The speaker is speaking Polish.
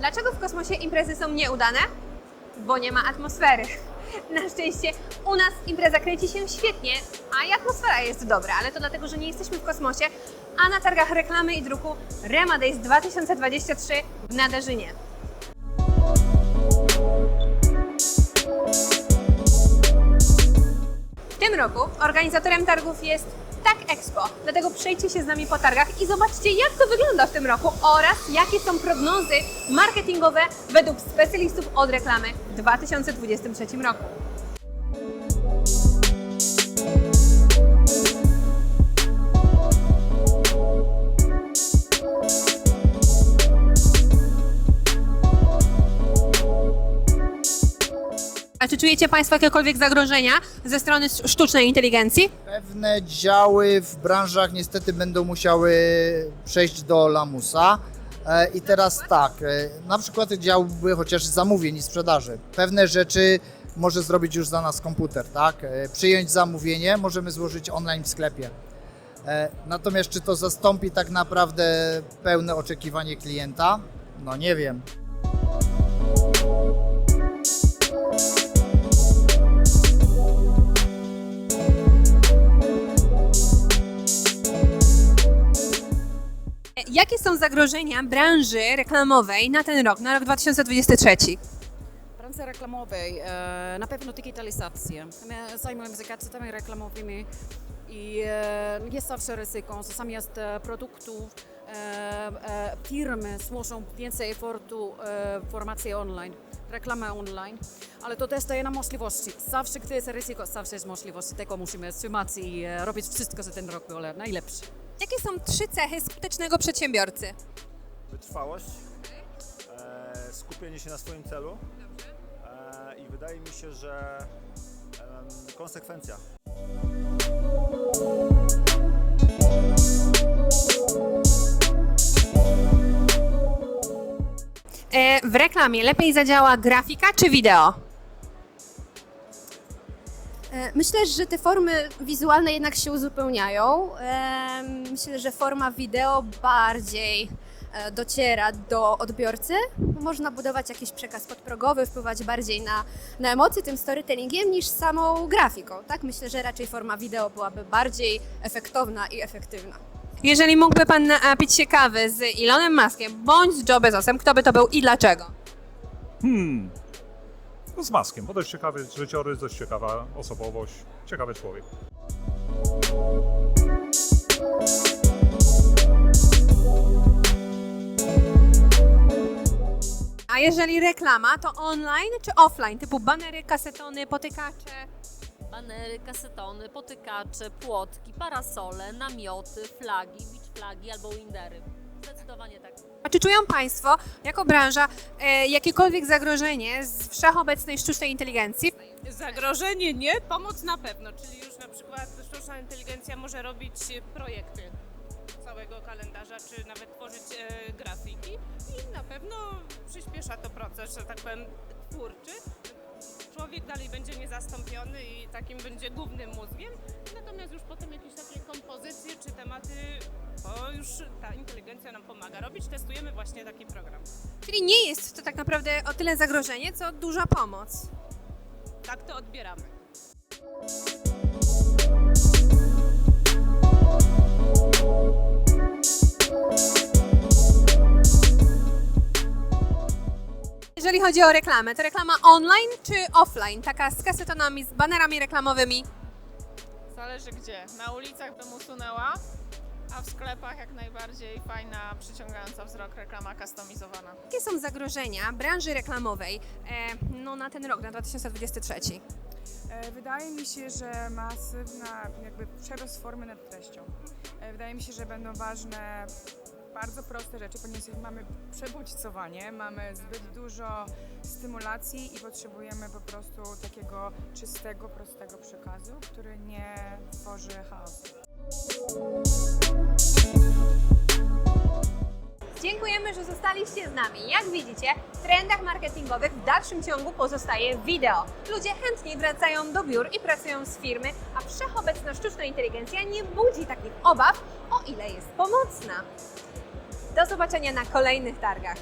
Dlaczego w kosmosie imprezy są nieudane? Bo nie ma atmosfery. Na szczęście u nas impreza kręci się świetnie, a i atmosfera jest dobra, ale to dlatego, że nie jesteśmy w kosmosie, a na targach reklamy i druku Rema Days 2023 w Nadarzynie. Tym roku organizatorem targów jest Tak Expo, dlatego przejdźcie się z nami po targach i zobaczcie, jak to wygląda w tym roku oraz jakie są prognozy marketingowe według specjalistów od reklamy w 2023 roku. A czy czujecie Państwo jakiekolwiek zagrożenia ze strony sztucznej inteligencji? Pewne działy w branżach niestety będą musiały przejść do lamusa. E, I teraz tak, e, na przykład działy chociaż zamówień i sprzedaży. Pewne rzeczy może zrobić już za nas komputer, tak? E, Przyjąć zamówienie możemy złożyć online w sklepie. Natomiast czy to zastąpi tak naprawdę pełne oczekiwanie klienta? No nie wiem. Jakie są zagrożenia branży reklamowej na ten rok, na rok 2023? branży reklamowej e, na pewno digitalizacja. My zajmujemy się gadżetami reklamowymi i e, jest zawsze ryzyko, że zamiast e, produktów e, firmy złożą więcej efortu w formacje online, reklamę online, ale to też daje nam możliwości. Zawsze, gdy jest ryzyko, zawsze jest możliwość. Tego musimy trzymać i robić wszystko, żeby ten rok był najlepszy. Jakie są trzy cechy skutecznego przedsiębiorcy? wytrwałość, e, skupienie się na swoim celu e, i wydaje mi się, że em, konsekwencja. E, w reklamie lepiej zadziała grafika czy wideo? E, Myślę, że te formy wizualne jednak się uzupełniają. Myślę, że forma wideo bardziej e, dociera do odbiorcy. Można budować jakiś przekaz podprogowy, wpływać bardziej na, na emocje tym storytellingiem niż samą grafiką. Tak? Myślę, że raczej forma wideo byłaby bardziej efektowna i efektywna. Jeżeli mógłby Pan napić się kawy z Elonem Muskiem bądź z Joe Bezosem, kto by to był i dlaczego? Hmm. No z maskiem, bo dość ciekawy życiorys, dość ciekawa osobowość, ciekawy człowiek. A jeżeli reklama, to online czy offline, typu banery, kasetony, potykacze? Banery, kasetony, potykacze, płotki, parasole, namioty, flagi, beach flagi albo windery. Zdecydowanie tak. A czy czują Państwo, jako branża, e, jakiekolwiek zagrożenie z wszechobecnej sztucznej inteligencji? Zagrożenie nie, pomoc na pewno, czyli już na przykład sztuczna inteligencja może robić projekty całego kalendarza, czy nawet tworzyć e, grafiki i na pewno przyspiesza to proces, że tak powiem, twórczy. Człowiek dalej będzie niezastąpiony i takim będzie głównym mózgiem, natomiast już potem jakieś takie kompozycje czy już ta inteligencja nam pomaga robić. Testujemy właśnie taki program. Czyli nie jest to tak naprawdę o tyle zagrożenie, co duża pomoc. Tak to odbieramy. Jeżeli chodzi o reklamę, to reklama online czy offline? Taka z kasetonami, z banerami reklamowymi? Zależy gdzie. Na ulicach bym usunęła, a w sklepach jak najbardziej fajna, przyciągająca wzrok reklama customizowana. Jakie są zagrożenia branży reklamowej e, no, na ten rok, na 2023? E, Wydaje mi się, że masywna jakby przerost formy nad treścią. E, Wydaje mi się, że będą ważne bardzo proste rzeczy, ponieważ mamy przebodźcowanie, mamy zbyt dużo stymulacji i potrzebujemy po prostu takiego czystego, prostego przekazu, który nie tworzy chaosu. Dziękujemy, że zostaliście z nami. Jak widzicie, w trendach marketingowych w dalszym ciągu pozostaje wideo. Ludzie chętniej wracają do biur i pracują z firmy, a wszechobecna sztuczna inteligencja nie budzi takich obaw, o ile jest pomocna. Do zobaczenia na kolejnych targach.